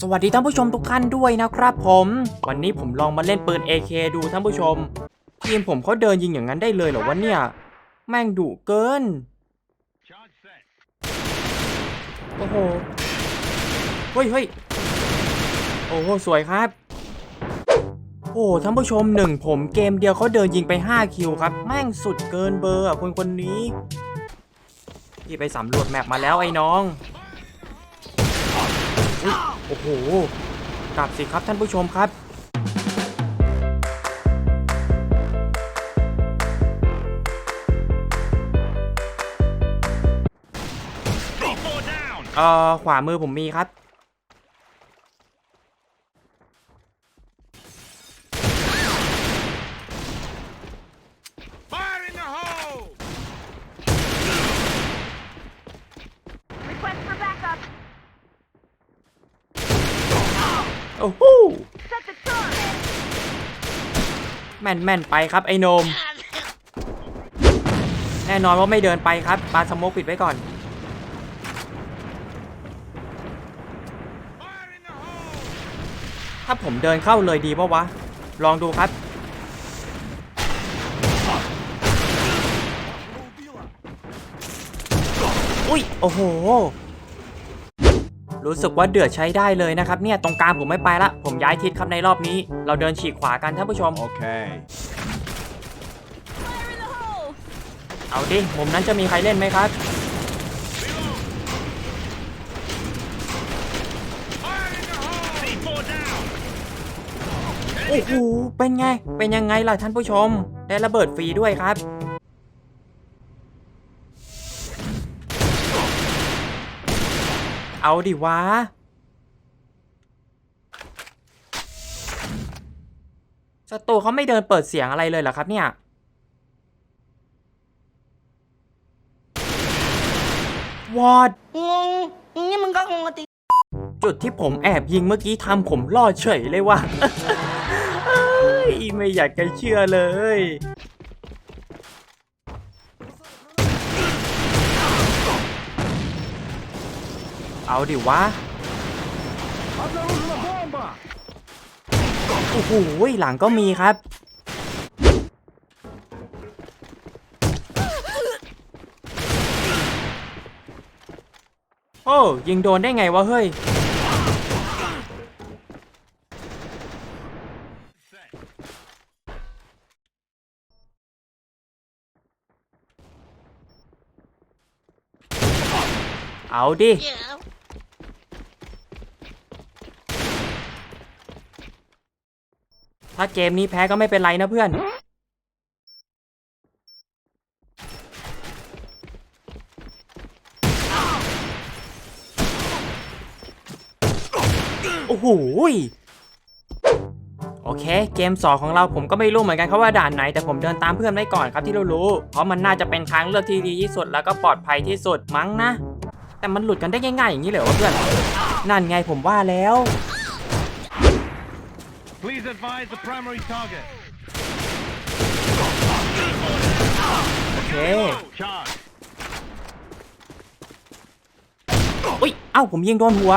สวัสดีท่านผู้ชมทุกท่านด้วยนะครับผม วันนี้ผมลองมาเล่นปืน AK ดูท่านผู้ชม ทีมผมเขาเดินยิงอย่างนั้นได้เลยเหรอวะเนี่ย แม่งดุเกิน โอ้โห เฮ้ยเฮ้ยโอ้โห สวยครับ โอ้ท่านผู้ชมหนึ่งผมเกมเดียวเขาเดินยิงไป 5 คิวครับ แม่งสุดเกินเบอร์อะคนคนนี้ พี่ไปสำรวจแมปมาแล้วไอ้น้อง โอ้โหกลับสิครับท่านผู้ชมครับเอ่อขวามือผมมีครับ Fire in the hole! Request for backup. โอ้โหแม่นแม่นไปครับไอ้โนม แน่นอนว่าไม่เดินไปครับปาสโมกปิดไว้ก่อน ถ้าผมเดินเข้าเลยดีปะวะ ลองดูครับ อุ้ย โอ้โห รู้สึกว่าเดือดใช้ได้เลยนะครับเนี่ยตรงกลางผมไม่ไปละ ผมย้ายทิศครับในรอบนี้ เราเดินฉีกขวากันท่านผู้ชม Okay. Fire in the hole. เอาดิมุมนั้นจะมีใครเล่นไหมครับ Fire in the hole! C4 down! โอ้โหเป็นไง เป็นยังไงล่ะท่านผู้ชม ได้ระเบิดฟรีด้วยครับ เอาดิวะ ศัตรูเขาไม่เดินเปิดเสียงอะไรเลยเหรอครับเนี่ย วอดงงนี่มึงก็งงกันติจุดที่ผมแอบยิงเมื่อกี้ทำผมรอดเฉยเลยว่ะเอ้ยไม่อยากจะเชื่อเลย เอาดิวะ โอ้โหหลังก็มีครับ โอ้ยิงโดนได้ไงวะเฮ้ย เอาดิ ถ้าเกมนี้แพ้ก็ไม่เป็นไรนะเพื่อน โอ้โหโอเค เกมสอของเราผมก็ไม่รู้เหมือนกันครับว่าด่านไหน แต่ผมเดินตามเพื่อนไว้ก่อนครับที่เรารู้ เพราะมันน่าจะเป็นทางเลือกที่ดีที่สุดแล้วก็ปลอดภัยที่สุดมั้งนะ แต่มันหลุดกันได้ง่ายๆอย่างนี้เลยเหรอเพื่อน นั่นไงผมว่าแล้ว Please advise the primary target. โอเค Charge. อุ้ย เอ้า ผมยิงโดนหัว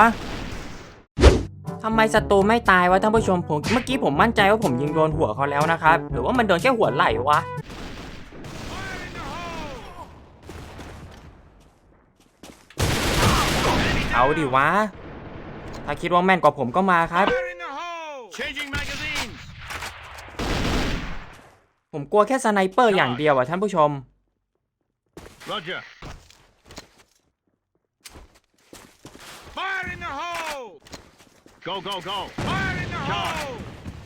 ทำไมศัตรูไม่ตายวะท่านผู้ชม ผม เมื่อกี้ผมมั่นใจว่าผมยิงโดนหัวเขาแล้วนะครับ หรือว่ามันโดนแค่หัวไหล่วะ เอาดิวะ ถ้าคิดว่าแม่นกว่าผมก็มาครับ Fire in the hole! Changing ผมกลัวแค่สไนเปอร์อย่างเดียวอะท่านผู้ชม Roger. Fire in the hole! Go, go, go. Fire in the hole!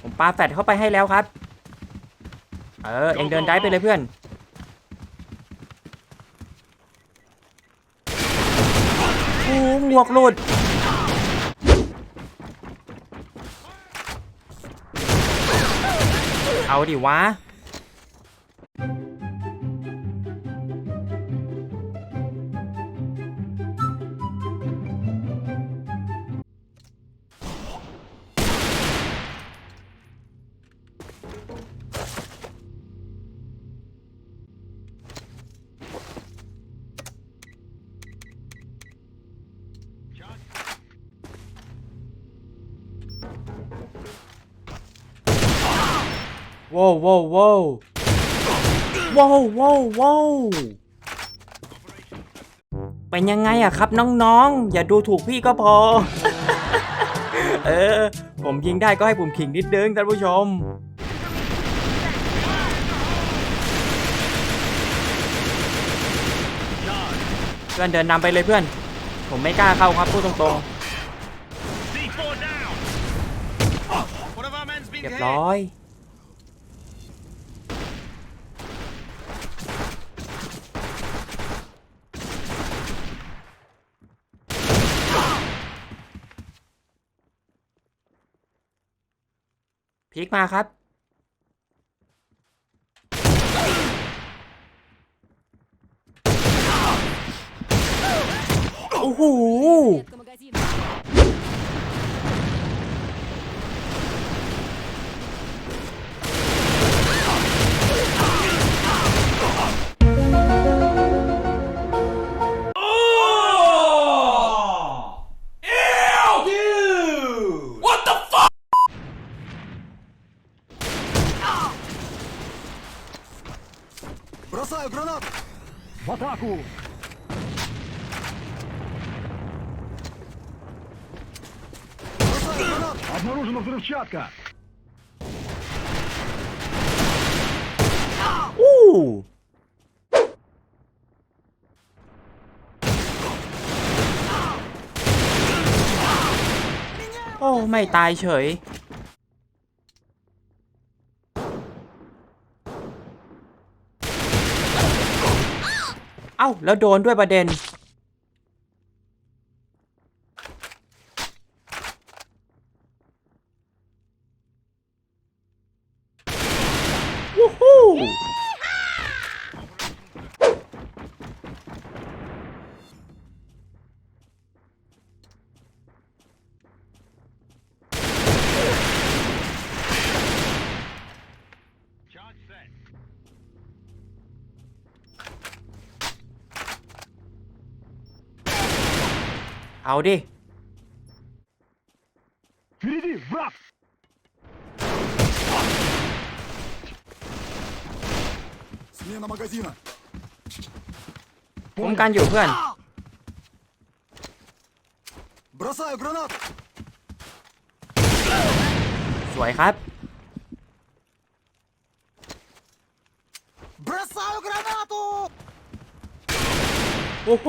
ผมปาแฟดเข้าไปให้แล้วครับ เออ เองเดินได้ไปเลยเพื่อน โอ้หมวกหลุด เอาดิวะ Whoa, whoa, whoa! ว้าวว้าวว้าวเป็นยังไงอะครับน้องๆ อย่าดูถูกพี่ก็พอ เออ ผมยิงได้ก็ให้ผมขิงนิดนึงท่านผู้ชม เพื่อนเดินนำไปเลยเพื่อน ผมไม่กล้าเข้าครับพูดตรงๆ เรียบร้อย พีกมาครับ โอ้โห Бросаю гранату! В атаку. Бросаю гранату! Обнаружена взрывчатка. อู้โอ้ ไม่ตายเฉย เอ้าแล้วโดนด้วยประเด็น วู้ฮู้ Charge set. เอาดิ Впереди враг. Смена магазина! คุ้มกันอยู่เพื่อน Бросаю гранату! สวยครับ Бросаю гранату! โอ้โห